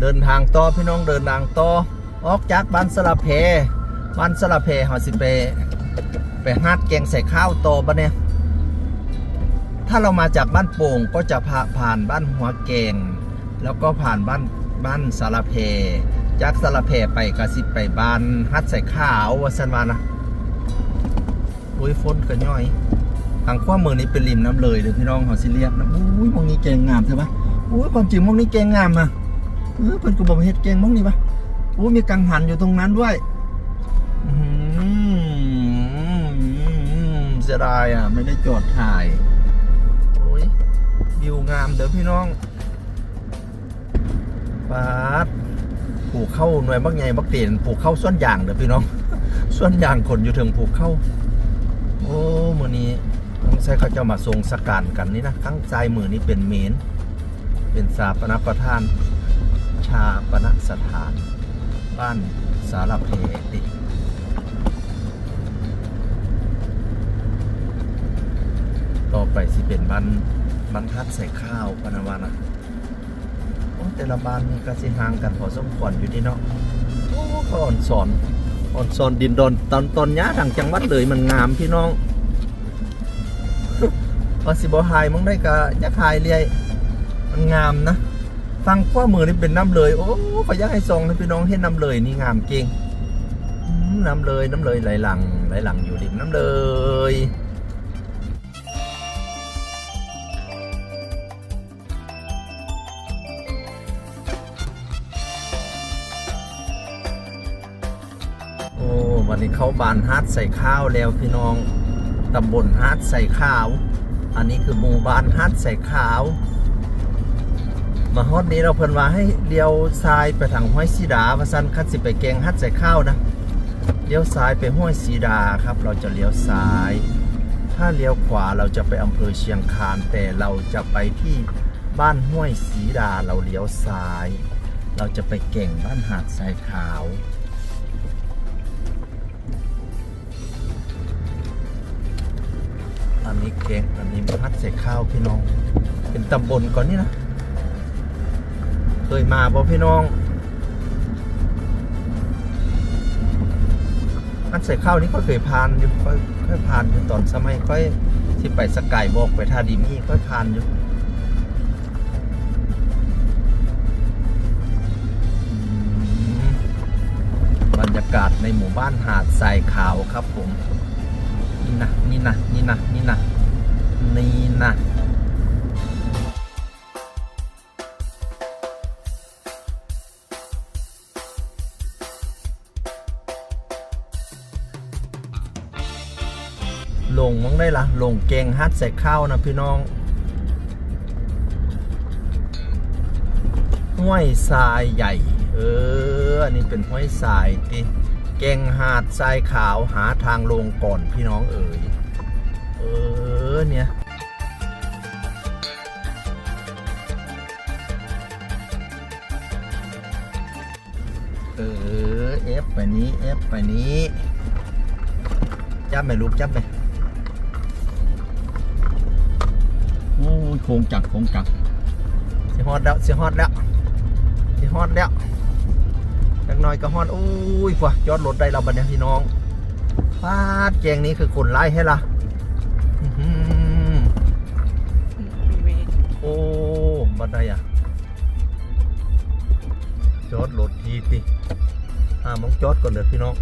เดินทางต่อพี่น้องเดินทางต่อออกจากบ้านสลับเพบ้านสลับเพเฮาสิไปไปฮาดแกงใส่ข้าวต่อบ่เนี่ยถ้าเรามาจากบ้านโป่งก็จะพาผ่านบ้านหัวแกง แล้วก็ผ่านบ้านบ้านสารเพ จากสารเพไปกระสิบไปบ้านฮัดใส่ข้าววัสันวานะอุ้ยฝนกระย่อยทางขว้ามือนี้เป็นริมน้ำเลยเดี๋ยวพี่น้องหอสิเรียกนะอุ้ยมองนี้แกงงามใช่ปะอุ้ยความจริงมองนี้แกงงามอะ เออเพิ่นกูบอกเฮ็ดแกงมองนี้ปะโอ้มีกังหันอยู่ตรงนั้นด้วยเสียดายอะ ไม่ได้จอดถ่ายโอ้ยวิวงามเด้อพี่น้องปาดผูกเข้าหน่วยบักใหญ่บักเตียนผูกเข้าส่วนยางเด้อพี่น้อง ส่วนยางคนอยู่ถึงผูกเข้า โอ้มือนี้ต้องใช้เขาจะมาทรงสการกันนี่นะข้างซ้ายมือนี้เป็นเมน เป็นสาปนประทาน ชาปนสถาน บ้านสารเพติต่อไปสิเป็นบ้านบ้านทัดใส่ข้าวปนาวานะโอ้แต่ละบ้านนี่ก็สิห่างกันพอสมควรอยู่ที่เนาะโอ้ขอ่อนสอนอ่อนซอนดินดอนตอนตอนย้าทางจังหวัดเลยมันงามพี่น้องพอสิบหายมึงได้กะยักหายเรียมันงามนะ ฟังขว้ามือนี่เป็นน้ำเลย โอ้ขอยักให้ซองนะพี่น้องเห็นน้ำเลยนี่งามเก่งน้ำเลยน้ำเลยไหลหลังไหลหลังอยู่ริมน้ำเลยโอ้วันนี้เขาบานฮาร์ดใส่ข้าวแล้วพี่น้องตำบลฮาร์ดใส่ข้าว อันนี้คือหมู่บ้านฮาร์ดใส่ข้าว มาฮอดนี้เราเพิ่นว่าให้เลี้ยวซ้ายไปทางห้วยสีดาว่าซั่นคันสิไปแกงฮัดใส่ข้าวนะเลี้ยวซ้ายไปห้วยสีดาครับ เราจะเลี้ยวซ้าย ถ้าเลี้ยวขวาเราจะไปอำเภอเชียงคานแต่เราจะไปที่บ้านห้วยสีดาเราเลี้ยวซ้าย เราจะไปเก่งบ้านหาดทรายขาวอันนี้เก่งอันนี้พัดใส่ข้าวพี่น้อง เป็นตำบลก่อนนี่นะ เคยมาบ่พี่น้องพัดใส่ข้าวนี่ก็เคยผ่านอยู่ค่อยค่อยผ่านอยู่ตอนสมัยค่อยที่ไปสกายบอกไปท่าดีมี่ค่อยผ่านอยู่บรรยากาศในหมู่บ้านหาดทรายขาวครับผม นี่นะนี่นะนี่นะนี่นะนี่นะ ลงมั้งได้ละลงเกงฮัดใส่ข้าวนะพี่น้องห้วยทรายใหญ่ เออ อันนี้เป็นห้วยทรายติเก่งหาดทรายขาวหาทางลงก่อนพี่น้องเอ๋ย เออเนี่ยเออเอฟไปนี้เอฟไปนี้ จับไหมลูกจับไหม โอ้ยโคงจักรโคงจักรสิฮอดแล้วสิฮอดแล้วสิฮอดแล้วจักหน่อยก็ฮอดโอ้ยกว่ายอดรถได้เราบัดนี่ยพี่น้องฟาดแกงนี้คือคนไล่ให้ละโอ้บัดได้อะจอดรถทีติอ่ามองจอดก่อนเด้อพี่น้อง